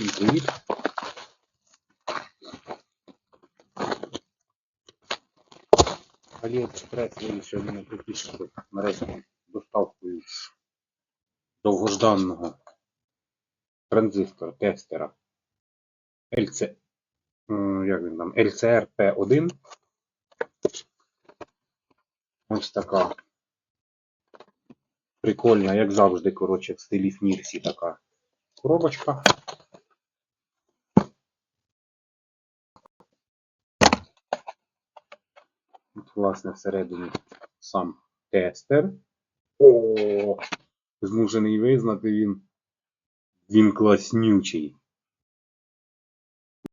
Всім привіт. Аліекспрес вирішив мене притішити нарешті доставкою довгожданого транзистора тестера LC, як він там, LCR P1. Ось така прикольна, як завжди, коротше, в стилі Фнірсі така коробочка. От, власне, всередині сам тестер. О, змушений визнати він. Він класнючий.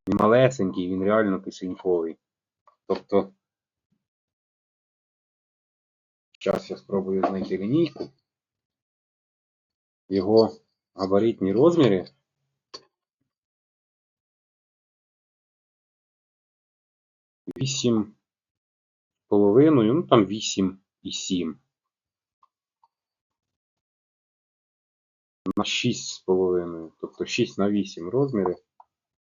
Він малесенький, він реально кишеньковий. Тобто. Зараз я спробую знайти лінійку. Його габаритні розміри. Вісім половиною, ну там вісім і сім. На 6 з половиною, тобто 6 на 8 розміри.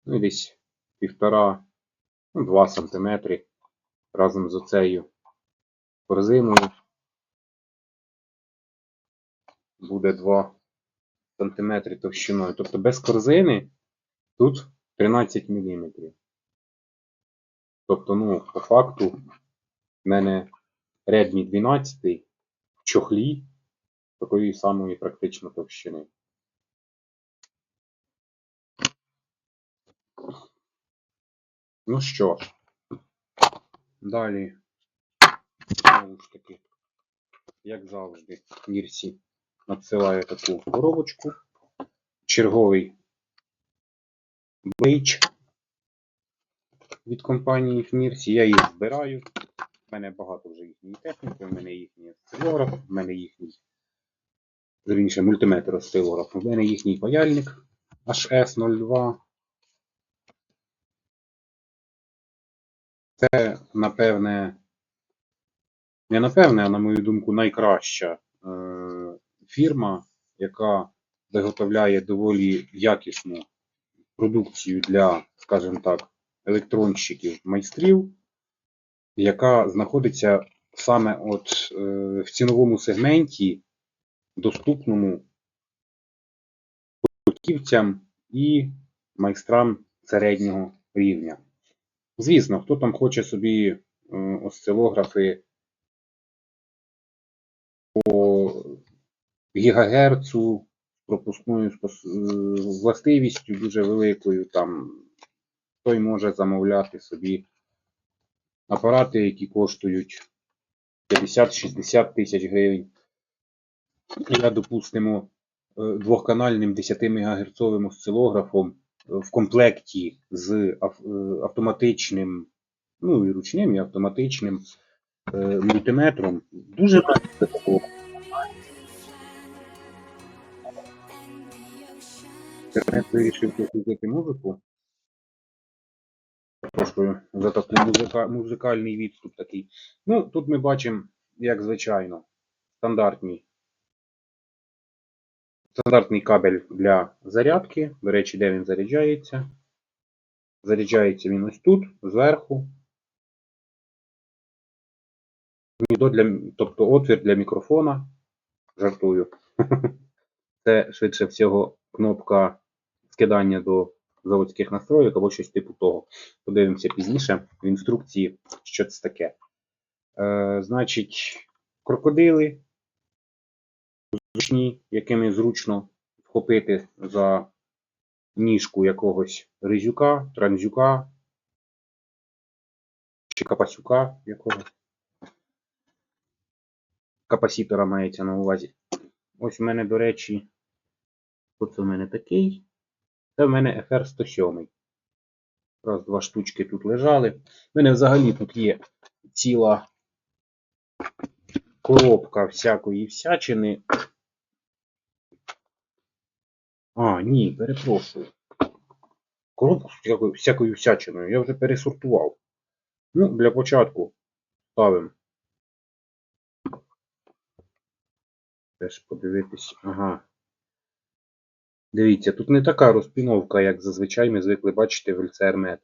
Ну і десь півтора, ну, 2 сантиметри разом з оцею корзиною. Буде 2 сантиметри товщиною. Тобто без корзини тут 13 мм. Тобто, ну, по факту, в мене Redmi 12 в чохлі такої самої практично товщини. Ну що ж, далі, знову ж таки, як завжди, Мірсі надсилає таку коробочку. Черговий бейдж від компанії Фмірсі. Я їх збираю. У мене багато вже їхньої техніки, у мене їхній осцилограф, у мене їхній, верніше, мультиметр осцилограф, у мене їхній паяльник HS02. Це, напевне, не напевне, а на мою думку, найкраща е, фірма, яка виготовляє доволі якісну продукцію для, скажімо так, електронщиків майстрів, яка знаходиться саме от е, в ціновому сегменті, доступному початківцям і майстрам середнього рівня. Звісно, хто там хоче собі е, осцилографи по гігагерцу, пропускною е, властивістю дуже великою, там той може замовляти собі апарати, які коштують 50-60 тисяч гривень. Я, допустимо, е, двохканальним 10 МГц осцилографом в комплекті з е, автоматичним, ну і ручним, і автоматичним е, мультиметром. Дуже раді такого. Вирішив послухати музику. Прошу за такий музика, музикальний відступ такий. Ну, тут ми бачимо, як звичайно, стандартні, стандартний кабель для зарядки. До речі, де він заряджається. Заряджається він ось тут, зверху. Для, тобто отвір для мікрофона. Жартую. Це швидше всього кнопка скидання до заводських настроїк або щось типу того. Подивимося пізніше в інструкції, що це таке. Е, значить, крокодили зручні, якими зручно вхопити за ніжку якогось ризюка, транзюка чи капасюка якогось. Капасітора мається на увазі. Ось в мене, до речі, оце в мене такий. Це в мене FR107. Раз, два штучки тут лежали. У мене взагалі тут є ціла коробка всякої всячини. А, ні, перепрошую. Коробку з всякою, всячиною я вже пересортував. Ну, для початку ставимо. Теж подивитись. Ага. Дивіться, тут не така розпіновка, як зазвичай ми звикли бачити в LCR.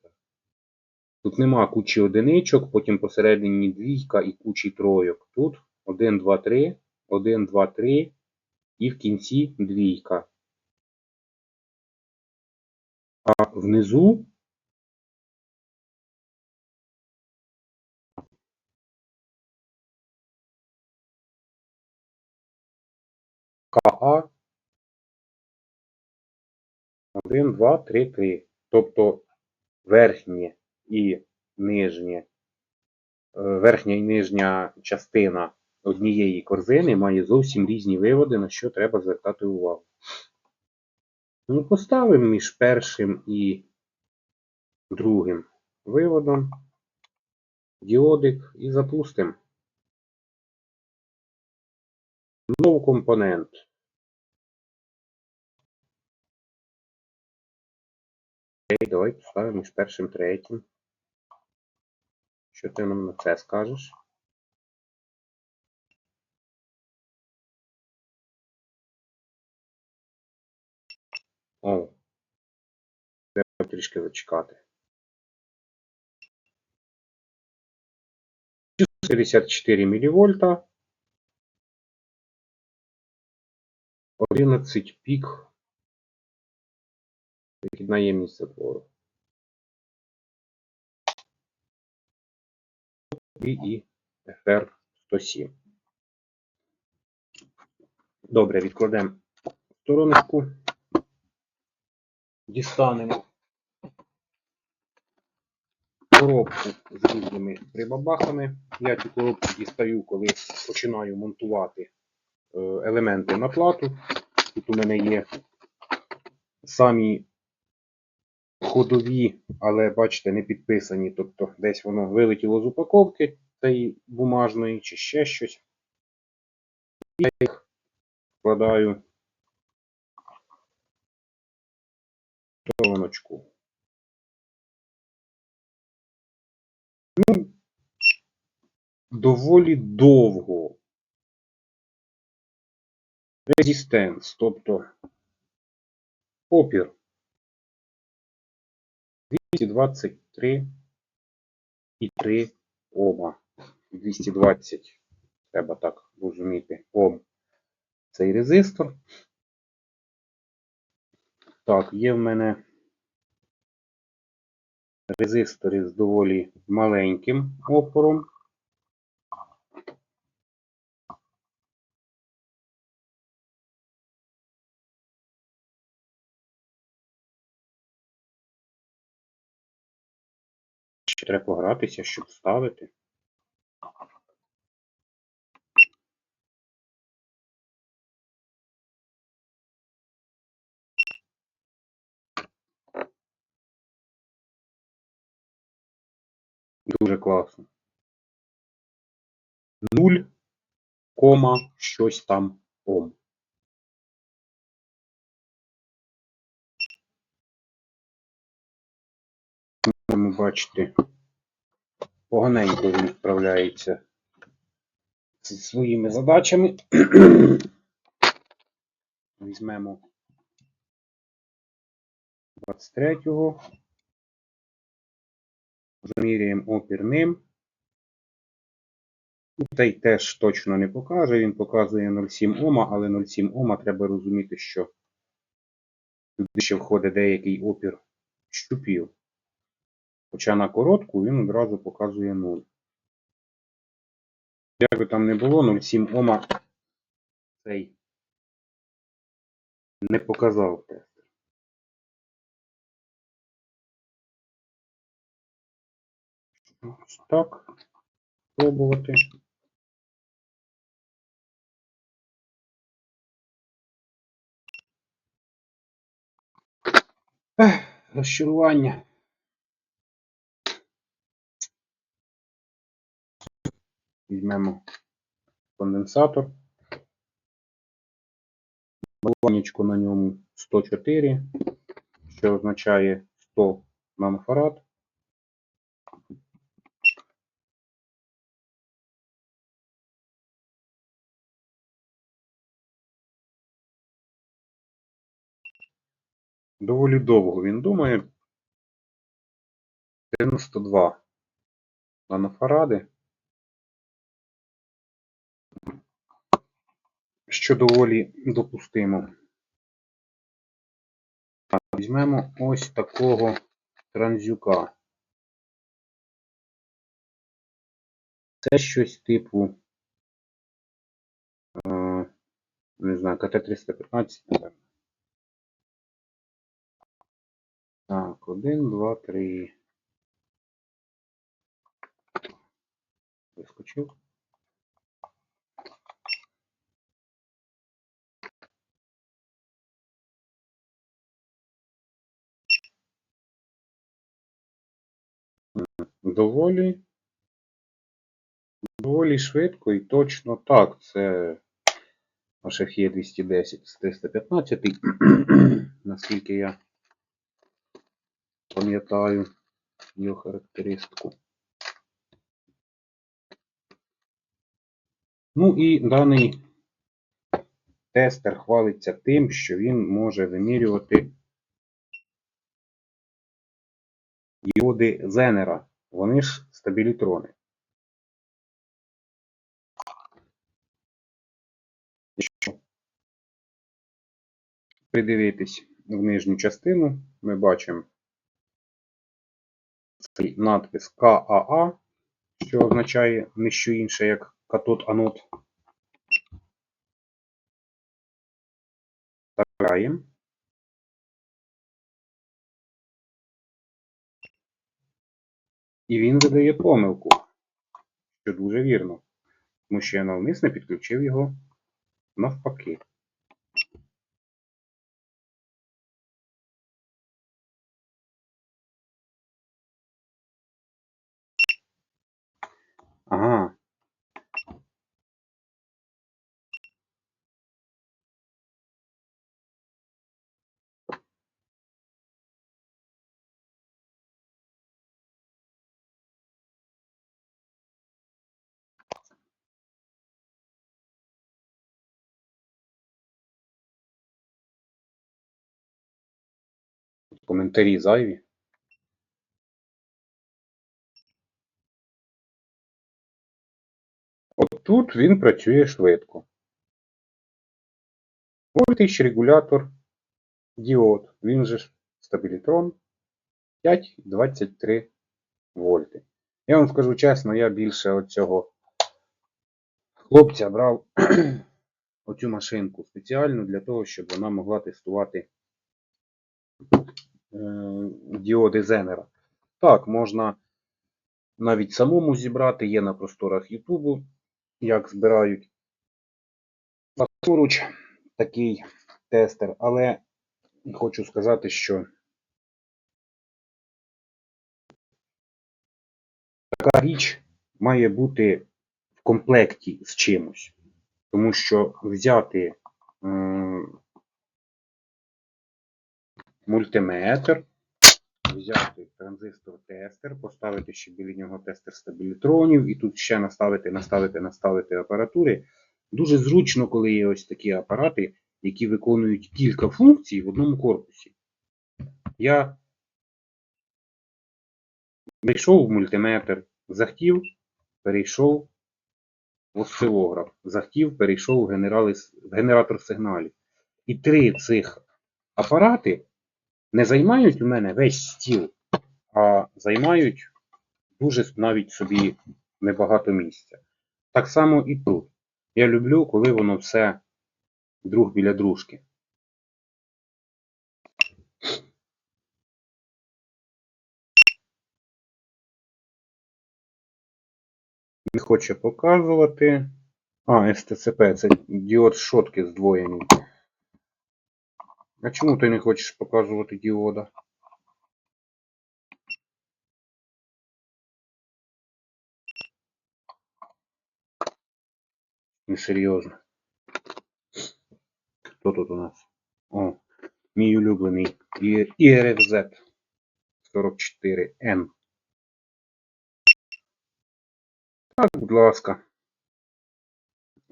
Тут нема кучі одиничок, потім посередині двійка і кучі тройок. Тут 1, 2, 3, 1, 2, 3 і в кінці двійка. А внизу КА 1, 2, 3, 3. Тобто верхнє і нижнє, е, верхня і нижня частина однієї корзини має зовсім різні виводи, на що треба звертати увагу. Ну, поставимо між першим і другим виводом діодик і запустимо. Знову компонент. Окей, давай поставимо між першим і третім. Що ти нам на це скажеш? О, треба трішки зачекати. 54 мілівольта. 11 пік. Вихідна ємність затвору. І, FR 107. Добре, відкладемо стороночку. Дістанемо коробку з різними прибабахами. Я цю коробку дістаю, коли починаю монтувати е, елементи на плату. Тут у мене є самі ходові, але бачите, не підписані. Тобто десь воно вилетіло з упаковки цієї бумажної чи ще щось. Я їх вкладаю в стороночку. Ну, доволі довго. Резистенс, тобто опір 223 і 3 Ома. 220, треба так розуміти, Ом. Цей резистор. Так, є в мене резистори з доволі маленьким опором. Треба погратися, щоб ставити. Дуже класно. Нуль, кома, щось там ом. Можемо бачити, поганенько він справляється зі своїми задачами. Візьмемо 23-го. Заміряємо опір ним. Цей теж точно не покаже, він показує 0,7 Ома, але 0,7 Ома треба розуміти, що туди ще входить деякий опір щупів. Хоча на коротку він одразу показує 0. Як би там не було, 0,7 Ома цей не показав тестер. Ось так. Пробувати. Розчарування. Візьмемо конденсатор. Балонечко на ньому 104, що означає 100 нанофарад. Доволі довго він думає. 92 нанофаради. Що доволі допустимо. Візьмемо ось такого транзюка. Це щось типу. е, Не знаю, КТ-315, напевно. Так, один, два, три. Вискочив. Доволі. Доволі швидко і точно так. Це HFE 210 з 315, наскільки я пам'ятаю його характеристику. Ну і даний тестер хвалиться тим, що він може вимірювати діоди Зенера. Вони ж стабілітрони. Якщо придивитись в нижню частину, ми бачимо цей надпис КАА, що означає не що інше, як катод-анод. Вставляємо. І він видає помилку, що дуже вірно, тому що я навмисно підключив його навпаки. Ага. Коментарі зайві. От тут він працює швидко. Вольтич регулятор діод. Він же ж стабілітрон 5,23 вольти. Я вам скажу чесно, я більше оцього хлопця брав оцю машинку спеціально для того, щоб вона могла тестувати діоди Зенера. Так, можна навіть самому зібрати, є на просторах Ютубу, як збирають поруч такий тестер, але хочу сказати, що така річ має бути в комплекті з чимось. Тому що взяти м, мультиметр, взяти транзистор-тестер, поставити ще біля нього тестер стабілітронів, і тут ще наставити, наставити, наставити апаратури. Дуже зручно, коли є ось такі апарати, які виконують кілька функцій в одному корпусі. Я зайшов в мультиметр, захотів, перейшов в осцилограф, захотів, перейшов в, генерали, в генератор сигналів. І три цих апарати не займають у мене весь стіл, а займають дуже навіть собі небагато місця. Так само і тут. Я люблю, коли воно все друг біля дружки. Не хоче показувати. А, СТЦП, це діод шотки здвоєний. А чому ти не хочеш показувати діода? Несерйозно. Хто тут у нас? О, мій улюблений IRFZ 44N. Так, будь ласка.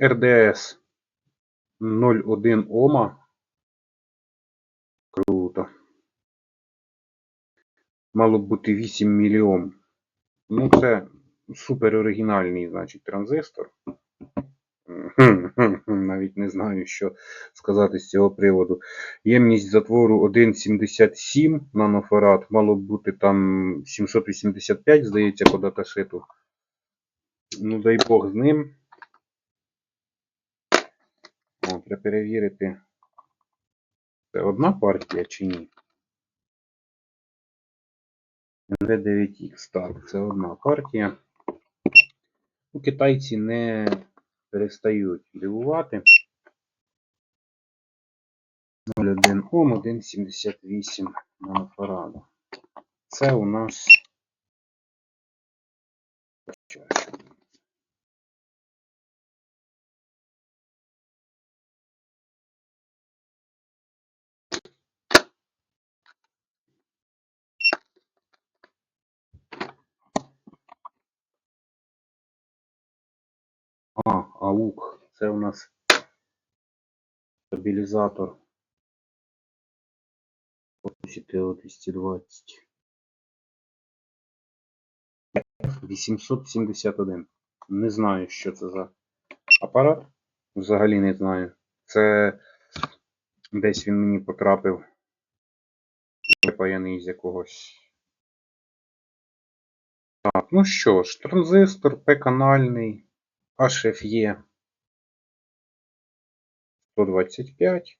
РДС 01 Ома. Мало б бути 8 мільйон. Ну, це супер оригінальний, значить, транзистор. Навіть не знаю, що сказати з цього приводу. Ємність затвору 1,77 нанофарад. Мало б бути там 785, здається, по даташиту. Ну, дай Бог з ним. О, треба перевірити. Це одна партія чи ні? NV9X. Так, це одна партія. Ну, китайці не перестають дивувати. 0,1 Ом, 1,78 нанофарада. Це у нас. А, АУК. Це у нас стабілізатор. О 220. 871. Не знаю, що це за апарат. Взагалі не знаю. Це десь він мені потрапив випаяний з якогось. Так, ну що ж, транзистор П-канальний HFE 125.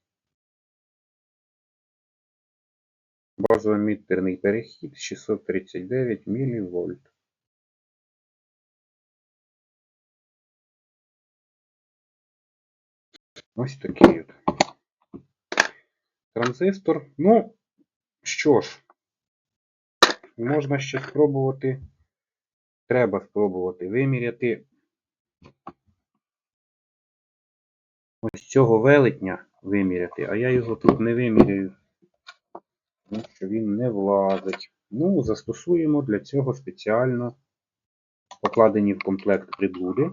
Базоеміттерний перехід 639 мВ. Ось такий от. Транзистор. Ну, що ж, можна ще спробувати. Треба спробувати виміряти ось цього велетня виміряти, а я його тут не виміряю, тому що він не влазить. Ну, застосуємо для цього спеціально покладені в комплект приблуди.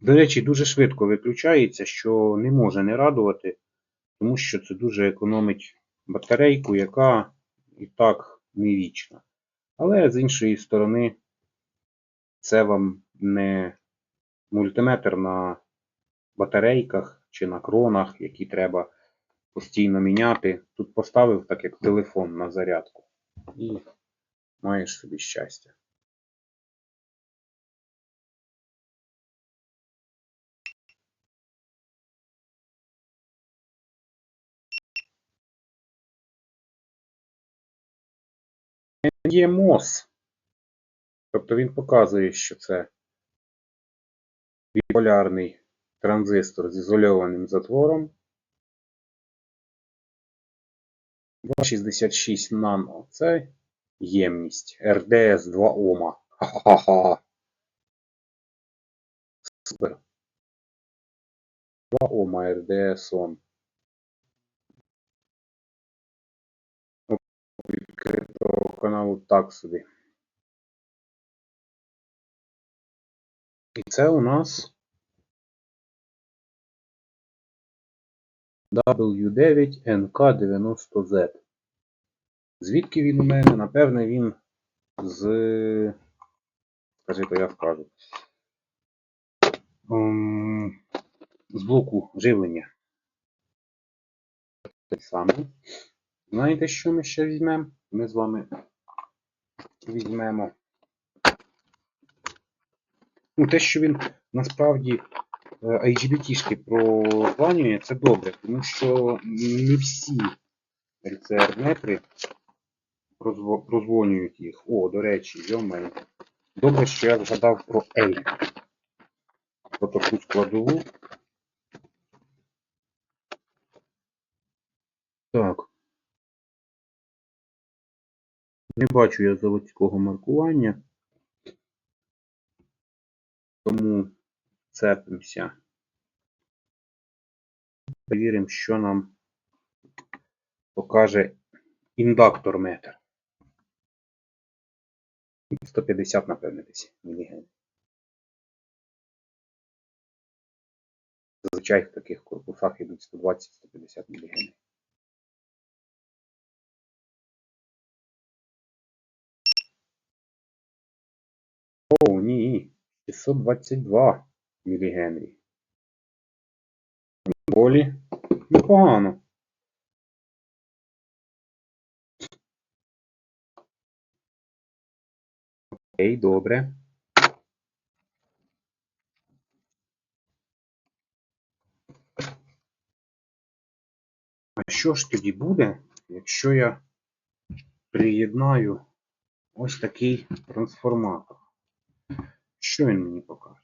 До речі, дуже швидко виключається, що не може не радувати, тому що це дуже економить батарейку, яка і так не вічна. Але з іншої сторони, це вам не мультиметр на батарейках чи на кронах, які треба постійно міняти. Тут поставив так як телефон на зарядку. І маєш собі щастя. Є МОС. Тобто він показує, що це біполярний транзистор з ізольованим затвором. 266 нано це ємність. РДС 2 Ома. Ха-ха-ха. Супер. 2 Ома РДС он. Відкритого каналу так собі. І це у нас W9NK90Z. Звідки він у мене? Напевне, він з. Скажи, то я скажу. Ем, З блоку живлення. Те саме. Знаєте, що ми ще візьмемо? Ми з вами візьмемо. Ну, те, що він насправді е, IGBT-шки прозванює, це добре, тому що не всі LCR-метри прозвонюють їх. О, до речі, йомаю. Добре, що я згадав про L. Про таку складову. Так. Не бачу я заводського маркування, тому цепимося. Перевіримо, що нам покаже індактор метр. 150, напевне, десь міліген. Зазвичай в таких корпусах йдуть 120-150 мілігенів. Ні, 622 мілігенрі. Доволі непогано. Окей, добре. А що ж тоді буде, якщо я приєднаю ось такий трансформатор? Що він мені покаже?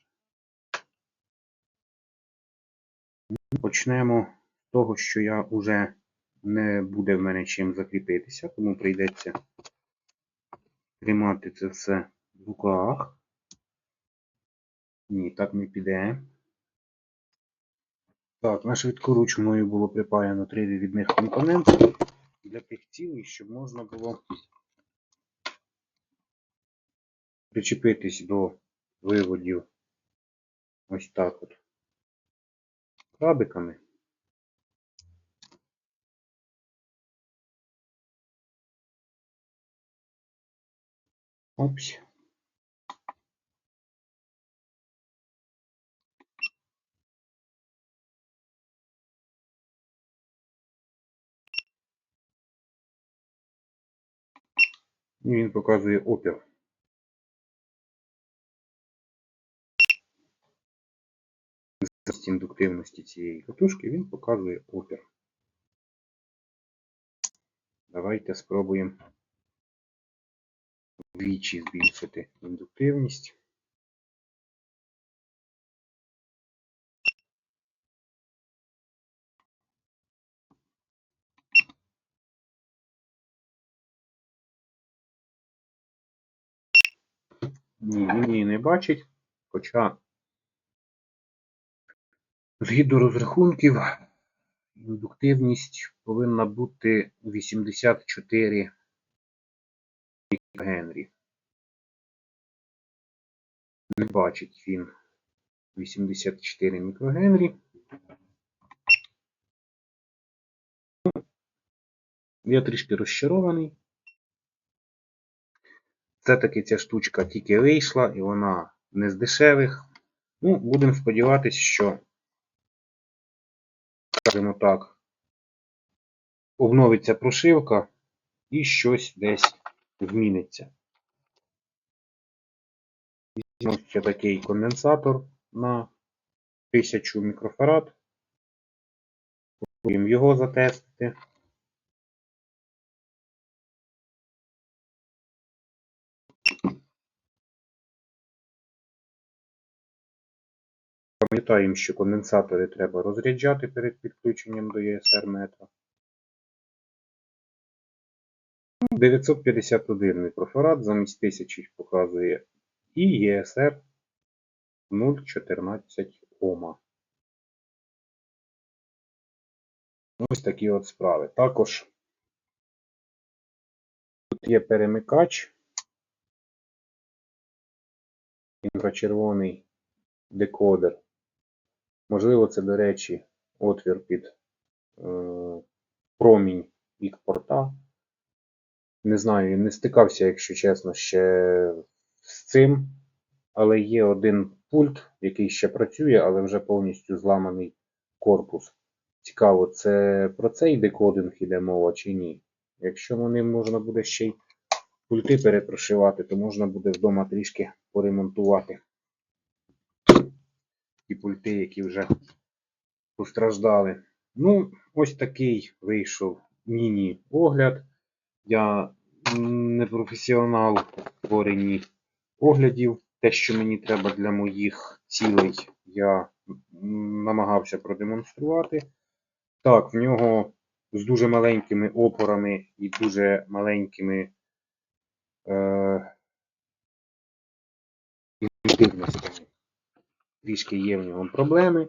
Почнемо з того, що я вже не буде в мене чим закріпитися, тому прийдеться тримати це все в руках. Ні, так не піде. Так, на швидкоруч мною було припаяно три вивідних компоненти для тих цілей, щоб можна було причепитись до виводів ось так от крабиками. Опс. І він показує опір. З індуктивності цієї катушки він показує опір. Давайте спробуємо вдвічі збільшити індуктивність. Ні, він її не бачить, хоча згідно розрахунків індуктивність повинна бути 84 Генрі. Не бачить він 84 мікрогенрі. Я трішки розчарований. Все-таки ця штучка тільки вийшла і вона не з дешевих. Ну, будемо сподіватися, що, скажімо так, обновиться прошивка і щось десь зміниться. Візьмемо ще такий конденсатор на 1000 мікрофарад. Попробуємо його затестити. Пам'ятаємо, що конденсатори треба розряджати перед підключенням до ESR метра. 951 мікрофарад замість 1000 показує і ESR 0,14 Ома. Ось такі от справи. Також тут є перемикач, інфрачервоний декодер. Можливо, це, до речі, отвір під е, промінь вік порта. Не знаю, не стикався, якщо чесно, ще з цим. Але є один пульт, який ще працює, але вже повністю зламаний корпус. Цікаво, це про цей декодинг іде мова чи ні. Якщо вони можна буде ще й пульти перепрошивати, то можна буде вдома трішки поремонтувати ті пульти, які вже постраждали. Ну, ось такий вийшов міні-огляд. Я не професіонал в створенні оглядів. Те, що мені треба для моїх цілей, я намагався продемонструвати. Так, в нього з дуже маленькими опорами і дуже маленькими е, інтенсивностями. Трішки є в нього проблеми.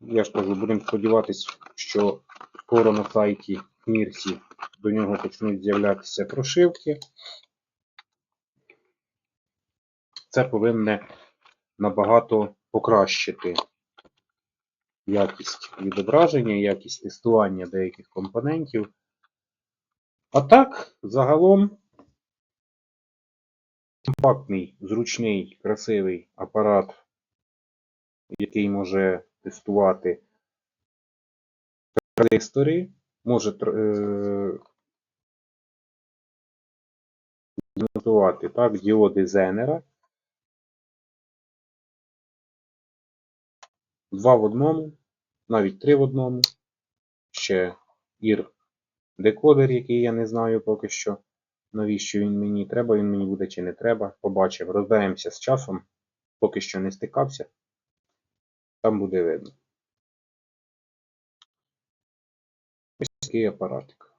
Я ж кажу, будемо сподіватися, що скоро на сайті Мірсі до нього почнуть з'являтися прошивки. Це повинне набагато покращити якість відображення, якість тестування деяких компонентів. А так, загалом, компактний, зручний, красивий апарат, який може тестувати транзистори, може тр- е, так, діоди Зенера. Два в одному, навіть три в одному. Ще ір декодер, який я не знаю поки що. Навіщо він мені? Треба він мені буде чи не треба. Побачимо. Розберемося з часом. Поки що не стикався. Там буде видно. Ось такий апаратик.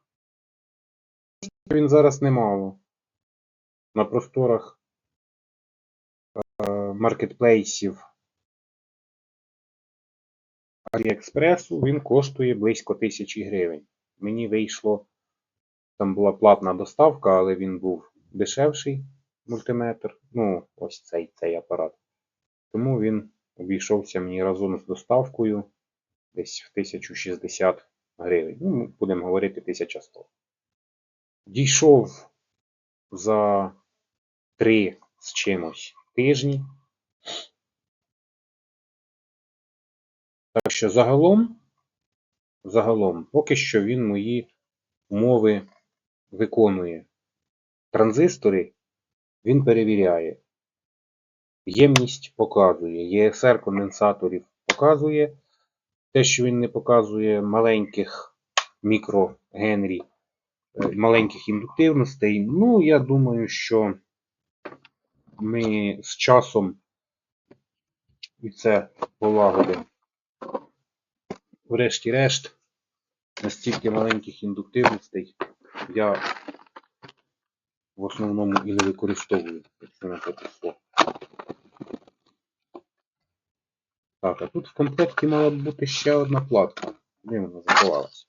Він зараз немало. На просторах е, маркетплейсів Аліекспресу він коштує близько тисячі гривень. Мені вийшло, там була платна доставка, але він був дешевший мультиметр. Ну, ось цей, цей апарат. Тому він обійшовся мені разом з доставкою десь в 1060 гривень. Ну, будемо говорити 1100. Дійшов за 3 з чимось тижні. Так що загалом, загалом, поки що він мої умови виконує. Транзистори він перевіряє. Ємність показує. ESR конденсаторів показує. Те, що він не показує маленьких мікрогенрі, е, маленьких індуктивностей. Ну, я думаю, що ми з часом і це полагодимо. Врешті-решт, настільки маленьких індуктивностей я в основному і не використовую, якщо на те пішло. Так, а тут в комплекті мала б бути ще одна платка. Де вона заховалась?